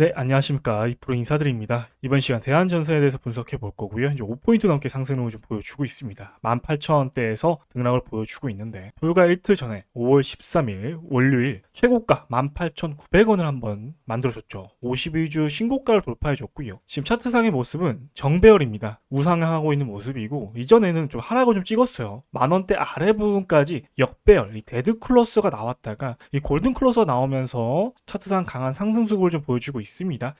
네, 안녕하십니까. 이프로 인사드립니다. 이번 시간 대한전선에 대해서 분석해 볼 거고요. 이제 5포인트 넘게 상승률을 좀 보여주고 있습니다. 18,000원대에서 등락을 보여주고 있는데, 불과 이틀 전에 5월 13일 월요일 최고가 18,900원을 한번 만들어줬죠. 52주 신고가를 돌파해줬고요. 지금 차트상의 모습은 정배열입니다. 우상향하고 있는 모습이고, 이전에는 좀 하락을 좀 찍었어요. 만원대 아래 부분까지 역배열, 이 데드 클로스가 나왔다가, 이 골든 클로스가 나오면서 차트상 강한 상승 수급을 좀 보여주고.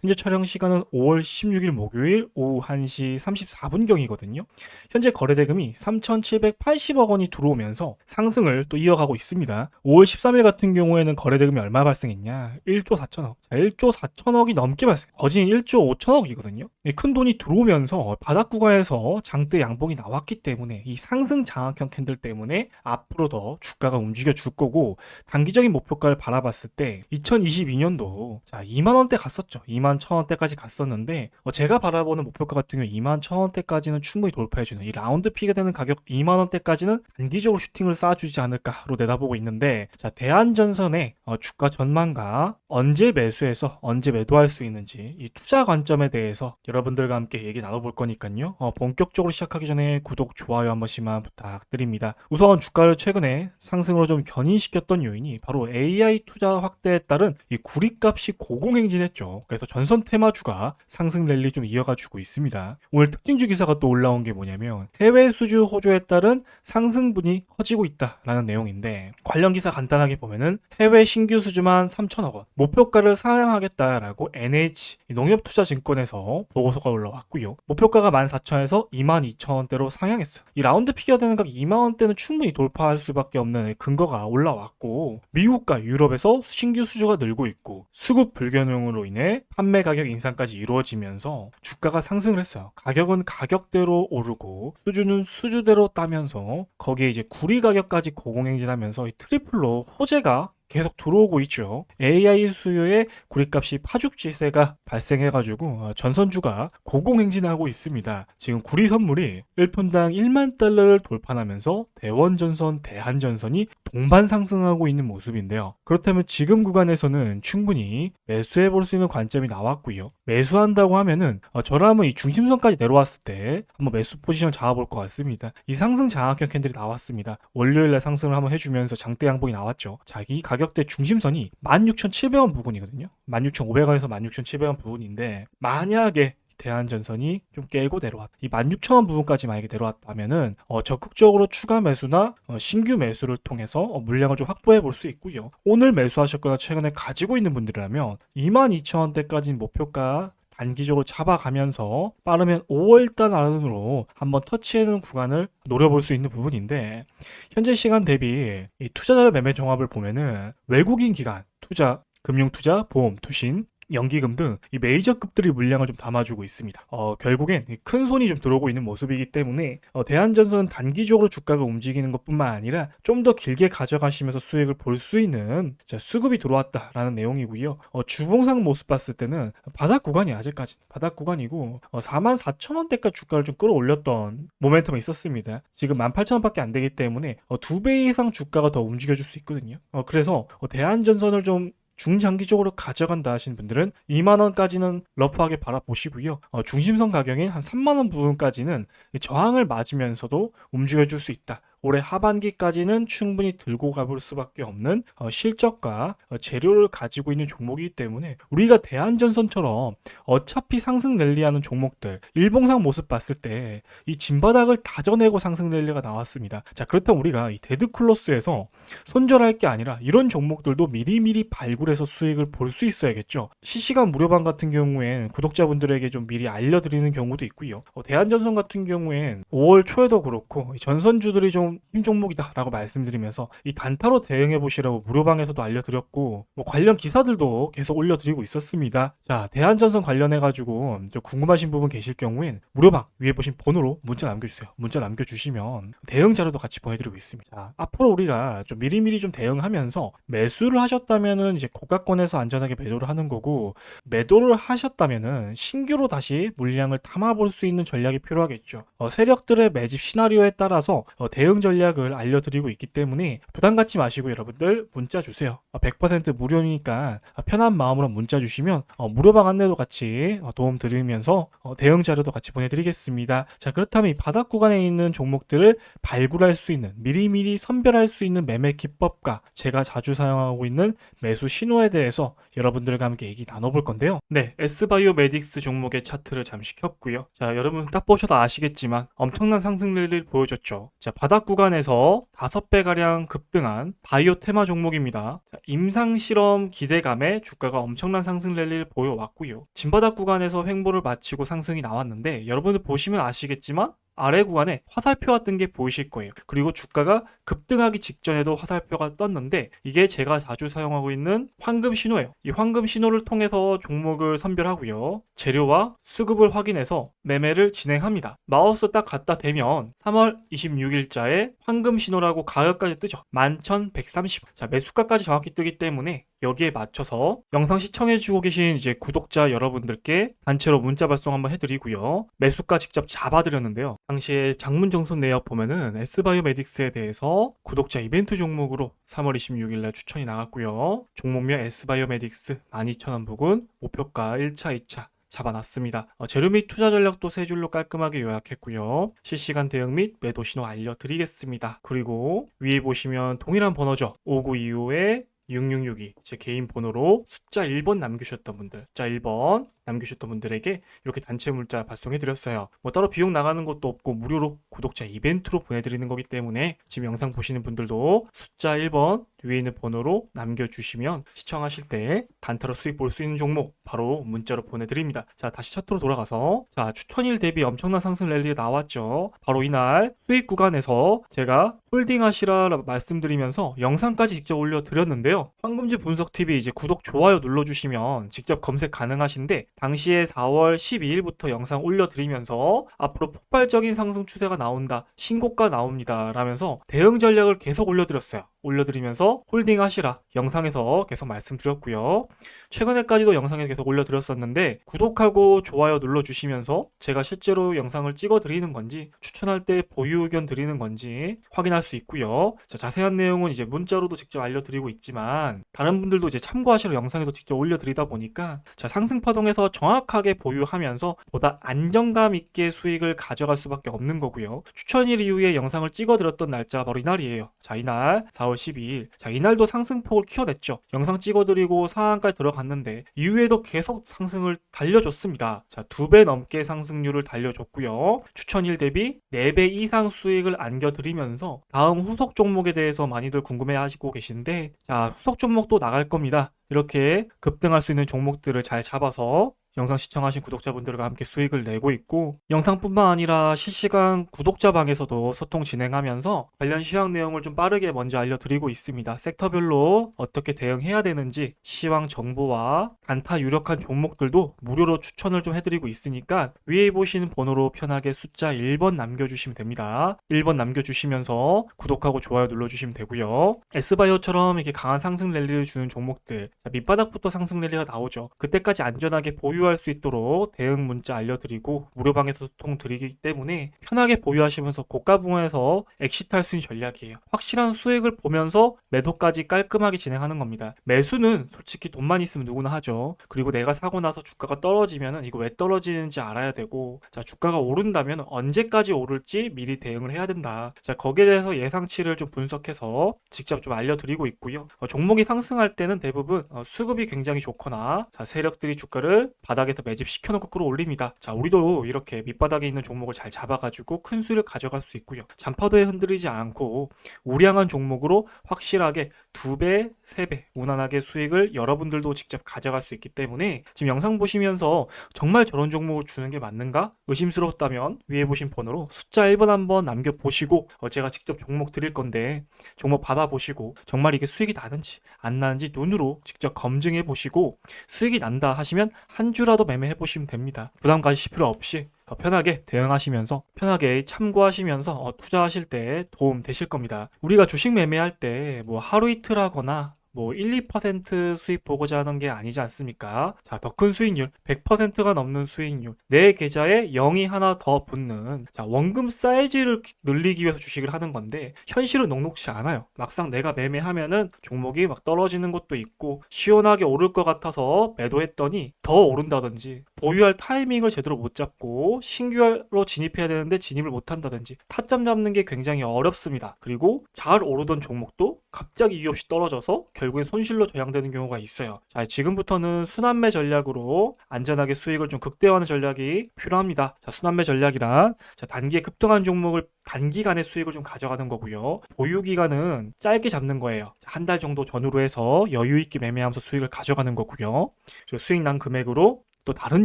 현재 촬영 시간은 5월 16일 목요일 오후 1시 34분경이거든요. 현재 거래 대금이 3,780억 원이 들어오면서 상승을 또 이어가고 있습니다. 5월 13일 같은 경우에는 거래 대금이 얼마 발생했냐? 1조 4천억. 자, 1조 4천억이 넘게 발생. 거진 1조 5천억이거든요. 큰 돈이 들어오면서 바닥 구간에서 장대 양봉이 나왔기 때문에 이 상승 장악형 캔들 때문에 앞으로 더 주가가 움직여 줄 거고 단기적인 목표가를 바라봤을 때 2022년도 자 2만 원대 갔 었죠. 2만 1천 원대까지 갔었는데 어, 제가 바라보는 목표가 같은 경우 2만 1천 원대까지는 충분히 돌파해주는 이 라운드 피가 되는 가격 2만 원대까지는 단기적으로 슈팅을 쏴주지 않을까로 내다보고 있는데 자 대한전선의 어, 주가 전망과 언제 매수해서 언제 매도할 수 있는지 이 투자 관점에 대해서 여러분들과 함께 얘기 나눠볼 거니까요. 어, 본격적으로 시작하기 전에 구독 좋아요 한 번씩만 부탁드립니다. 우선 주가를 최근에 상승으로 좀 견인시켰던 요인이 바로 AI 투자 확대에 따른 이 구리값이 고공행진했죠. 그래서 전선 테마주가 상승 랠리 좀 이어가주고 있습니다. 오늘 특징주 기사가 또 올라온 게 뭐냐면 해외 수주 호조에 따른 상승분이 커지고 있다라는 내용인데 관련 기사 간단하게 보면은 해외 신규 수주만 3천억 원 목표가를 상향하겠다라고 NH 농협투자증권에서 보고서가 올라왔고요. 목표가가 14,000에서 22,000원대로 상향했어요. 이 라운드 피겨 되는 가격 2만 원대는 충분히 돌파할 수밖에 없는 근거가 올라왔고 미국과 유럽에서 신규 수주가 늘고 있고 수급 불균형으로 인해 판매 가격 인상까지 이루어지면서 주가가 상승을 했어요. 가격은 가격대로 오르고 수주는 수주대로 따면서 거기에 이제 구리 가격까지 고공행진하면서 이 트리플로 호재가 계속 들어오고 있죠. AI 수요에 구리값이 파죽지세가 발생해가지고 어, 전선주가 고공행진하고 있습니다. 지금 구리 선물이 1톤당 1만 달러를 돌파하면서 대원전선, 대한전선이 동반 상승하고 있는 모습인데요. 그렇다면 지금 구간에서는 충분히 매수해 볼 수 있는 관점이 나왔고요. 매수한다고 하면은 어, 저라면 이 중심선까지 내려왔을 때 한번 매수 포지션 잡아볼 것 같습니다. 이 상승 장악형 캔들이 나왔습니다. 월요일날 상승을 한번 해주면서 장대 양봉이 나왔죠. 자기 가 격대 중심선이 16,700원 부근이거든요. 16,500원에서 16,700원 부근인데 만약에 대한전선이 좀 깨고 내려왔다. 이 16,000원 부분까지 만약에 내려왔다면은 어, 적극적으로 추가 매수나 어, 신규 매수를 통해서 어, 물량을 좀 확보해 볼 수 있고요. 오늘 매수하셨거나 최근에 가지고 있는 분들이라면 22,000원대까지 목표가 단기적으로 잡아가면서 빠르면 5월달 안으로 한번 터치해는 구간을 노려볼 수 있는 부분인데 현재 시간 대비 이 투자자 매매 종합을 보면은 외국인 기관 투자 금융투자, 보험, 투신, 연기금 등 이 메이저급들이 물량을 좀 담아주고 있습니다. 어, 결국엔 이큰 손이 좀 들어오고 있는 모습이기 때문에 어, 대한전선은 단기적으로 주가가 움직이는 것뿐만 아니라 좀 더 길게 가져가시면서 수익을 볼 수 있는 자, 수급이 들어왔다라는 내용이고요. 어, 주봉상 모습 봤을 때는 바닥 구간이 아직까지 바닥 구간이고 어, 4만 4천 원대까지 주가를 좀 끌어올렸던 모멘텀이 있었습니다. 지금 18,000원밖에 안 되기 때문에 어, 두배 이상 주가가 더 움직여줄 수 있거든요. 어, 그래서 어, 대한전선을 좀 중장기적으로 가져간다 하시는 분들은 2만 원까지는 러프하게 바라보시고요. 어, 중심선 가격인 한 3만 원 부분까지는 이 저항을 맞으면서도 움직여줄 수 있다. 올해 하반기까지는 충분히 들고 가볼 수밖에 없는 어, 실적과 어, 재료를 가지고 있는 종목이기 때문에 우리가 대한전선처럼 어차피 상승 랠리하는 종목들 일봉상 모습 봤을 때 이 진바닥을 다져내고 상승 랠리가 나왔습니다. 자 그렇다면 우리가 이 데드클로스에서 손절할 게 아니라 이런 종목들도 미리미리 발굴해서 수익을 볼 수 있어야겠죠. 실시간 무료방 같은 경우엔 구독자분들에게 좀 미리 알려드리는 경우도 있고요. 어, 대한전선 같은 경우엔 5월 초에도 그렇고 이 전선주들이 좀힘 종목이다라고 말씀드리면서 이 단타로 대응해 보시라고 무료방에서도 알려드렸고 뭐 관련 기사들도 계속 올려드리고 있었습니다. 자 대한전선 관련해 가지고 궁금하신 부분 계실 경우엔 무료방 위에 보신 번호로 문자 남겨주세요. 문자 남겨주시면 대응 자료도 같이 보내드리고 있습니다. 자, 앞으로 우리가 좀 미리미리 좀 대응하면서 매수를 하셨다면은 이제 고가권에서 안전하게 매도를 하는 거고 매도를 하셨다면은 신규로 다시 물량을 담아볼 수 있는 전략이 필요하겠죠. 어, 세력들의 매집 시나리오에 따라서 어, 대응 전략을 알려드리고 있기 때문에 부담 갖지 마시고 여러분들 문자 주세요. 어, 100% 무료니까 편한 마음으로 문자 주시면 어, 무료방 안내도 같이 어, 도움 드리면서 어, 대응 자료도 같이 보내드리겠습니다. 자 그렇다면 이 바닥 구간에 있는 종목들을 발굴할 수 있는 미리미리 선별할 수 있는 매매 기법과 제가 자주 사용하고 있는 매수 신호에 대해서 여러분들과 함께 얘기 나눠볼 건데요. 네, S바이오메딕스 종목의 차트를 잠시 켰고요. 자, 여러분 딱 보셔도 아시겠지만 엄청난 상승 랠리를 보여줬죠. 자, 바닥 구간 에서 5배 가량 급등한 바이오 테마 종목입니다. 자, 임상 실험 기대감에 주가가 엄청난 상승 랠리를 보여왔고요. 진바닥 구간에서 횡보를 마치고 상승이 나왔는데 여러분들 보시면 아시겠지만 아래 구간에 화살표가 뜬 게 보이실 거예요. 그리고 주가가 급등하기 직전에도 화살표가 떴는데 이게 제가 자주 사용하고 있는 황금 신호예요. 이 황금 신호를 통해서 종목을 선별하고요. 재료와 수급을 확인해서 매매를 진행합니다. 마우스 딱 갖다 대면 3월 26일자에 황금 신호라고 가격까지 뜨죠. 11,130. 자, 매수가까지 정확히 뜨기 때문에 여기에 맞춰서 영상 시청해주고 계신 이제 구독자 여러분들께 단체로 문자 발송 한번 해드리고요. 매수가 직접 잡아드렸는데요. 당시에 장문 정손 내역 보면은 S바이오메딕스에 대해서 구독자 이벤트 종목으로 3월 26일날 추천이 나갔고요. 종목명 S바이오메딕스 12,000원 부근 목표가 1차, 2차 잡아놨습니다. 어, 재료 및 투자 전략도 세 줄로 깔끔하게 요약했고요. 실시간 대응 및 매도 신호 알려드리겠습니다. 그리고 위에 보시면 동일한 번호죠. 5925에 6662, 제 개인 번호로 숫자 1번 남기셨던 분들, 숫자 1번 남기셨던 분들에게 이렇게 단체 문자 발송해 드렸어요. 뭐 따로 비용 나가는 것도 없고 무료로 구독자 이벤트로 보내드리는 거기 때문에 지금 영상 보시는 분들도 숫자 1번 위에 있는 번호로 남겨주시면 시청하실 때 단타로 수익 볼 수 있는 종목 바로 문자로 보내드립니다. 자 다시 차트로 돌아가서 자 추천일 대비 엄청난 상승 랠리가 나왔죠. 바로 이날 수익 구간에서 제가 홀딩하시라 말씀드리면서 영상까지 직접 올려드렸는데요. 황금지 분석TV 이제 구독 좋아요 눌러주시면 직접 검색 가능하신데 당시에 4월 12일부터 영상 올려드리면서 앞으로 폭발적인 상승 추세가 나온다 신고가 나옵니다 라면서 대응 전략을 계속 올려드렸어요. 올려드리면서 홀딩 하시라 영상에서 계속 말씀드렸고요. 최근에까지도 영상에 계속 올려드렸었는데 구독하고 좋아요 눌러주시면서 제가 실제로 영상을 찍어드리는 건지 추천할 때 보유 의견 드리는 건지 확인할 수 있고요. 자, 자세한 내용은 이제 문자로도 직접 알려드리고 있지만 다른 분들도 이제 참고하시러 영상에도 직접 올려드리다 보니까 자, 상승 파동에서 정확하게 보유하면서 보다 안정감 있게 수익을 가져갈 수밖에 없는 거고요. 추천일 이후에 영상을 찍어드렸던 날짜가 바로 이날이에요. 자, 이날 4월 12일. 자, 이날도 상승폭을 키워냈죠. 영상 찍어드리고 상한까지 들어갔는데 이후에도 계속 상승을 달려줬습니다. 자, 두 배 넘게 상승률을 달려줬고요. 추천일 대비 4배 이상 수익을 안겨드리면서 다음 후속 종목에 대해서 많이들 궁금해하시고 계신데 자, 후속 종목도 나갈 겁니다. 이렇게 급등할 수 있는 종목들을 잘 잡아서 영상 시청하신 구독자분들과 함께 수익을 내고 있고 영상뿐만 아니라 실시간 구독자방에서도 소통 진행하면서 관련 시황 내용을 좀 빠르게 먼저 알려드리고 있습니다. 섹터별로 어떻게 대응해야 되는지 시황 정보와 단타 유력한 종목들도 무료로 추천을 좀 해드리고 있으니까 위에 보시는 번호로 편하게 숫자 1번 남겨주시면 됩니다. 1번 남겨주시면서 구독하고 좋아요 눌러주시면 되고요. S바이오처럼 이렇게 강한 상승 랠리를 주는 종목들 자, 밑바닥부터 상승 랠리가 나오죠. 그때까지 안전하게 보유 보유할 수 있도록 대응 문자 알려드리고 무료방에서 소통 드리기 때문에 편하게 보유하시면서 고가 부분에서 엑시트할 수 있는 전략이에요. 확실한 수익을 보면서 매도까지 깔끔하게 진행하는 겁니다. 매수는 솔직히 돈만 있으면 누구나 하죠. 그리고 내가 사고 나서 주가가 떨어지면 이거 왜 떨어지는지 알아야 되고 자 주가가 오른다면 언제까지 오를지 미리 대응을 해야 된다. 자 거기에 대해서 예상치를 좀 분석해서 직접 좀 알려드리고 있고요. 어, 종목이 상승할 때는 대부분 어, 수급이 굉장히 좋거나 자 세력들이 주가를 바닥에서 매집 시켜놓고 끌어올립니다. 자, 우리도 이렇게 밑바닥에 있는 종목을 잘 잡아가지고 큰 수를 가져갈 수 있고요. 잔파도에 흔들리지 않고 우량한 종목으로 확실하게 두 배, 세 배 무난하게 수익을 여러분들도 직접 가져갈 수 있기 때문에 지금 영상 보시면서 정말 저런 종목을 주는 게 맞는가 의심스럽다면 위에 보신 번호로 숫자 1번 한번 남겨 보시고 어, 제가 직접 종목 드릴 건데 종목 받아 보시고 정말 이게 수익이 나는지 안 나는지 눈으로 직접 검증해 보시고 수익이 난다 하시면 한주 라도 매매해 보시면 됩니다. 부담 가지실 필요 없이 어, 편하게 대응하시면서 편하게 참고하시면서 어, 투자하실 때 도움 되실 겁니다. 우리가 주식 매매할 때 뭐 하루 이틀 하거나 뭐 1, 2% 수익 보고자 하는 게 아니지 않습니까? 자, 더 큰 수익률, 100%가 넘는 수익률, 내 계좌에 0이 하나 더 붙는 자, 원금 사이즈를 늘리기 위해서 주식을 하는 건데 현실은 녹록지 않아요. 막상 내가 매매하면은 종목이 막 떨어지는 것도 있고 시원하게 오를 것 같아서 매도했더니 더 오른다든지 보유할 타이밍을 제대로 못 잡고 신규로 진입해야 되는데 진입을 못 한다든지 타점 잡는 게 굉장히 어렵습니다. 그리고 잘 오르던 종목도 갑자기 이유 없이 떨어져서 결국엔 손실로 저양되는 경우가 있어요. 자, 지금부터는 순환매 전략으로 안전하게 수익을 좀 극대화하는 전략이 필요합니다. 자, 순환매 전략이란 자, 단기에 급등한 종목을 단기간에 수익을 좀 가져가는 거고요. 보유 기간은 짧게 잡는 거예요. 한 달 정도 전후로 해서 여유 있게 매매하면서 수익을 가져가는 거고요. 그리고 수익 난 금액으로 또 다른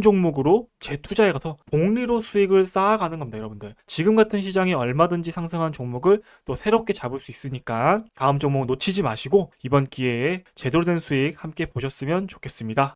종목으로 재투자해 가서 복리로 수익을 쌓아가는 겁니다, 여러분들. 지금 같은 시장이 얼마든지 상승한 종목을 또 새롭게 잡을 수 있으니까 다음 종목 놓치지 마시고 이번 기회에 제대로 된 수익 함께 보셨으면 좋겠습니다.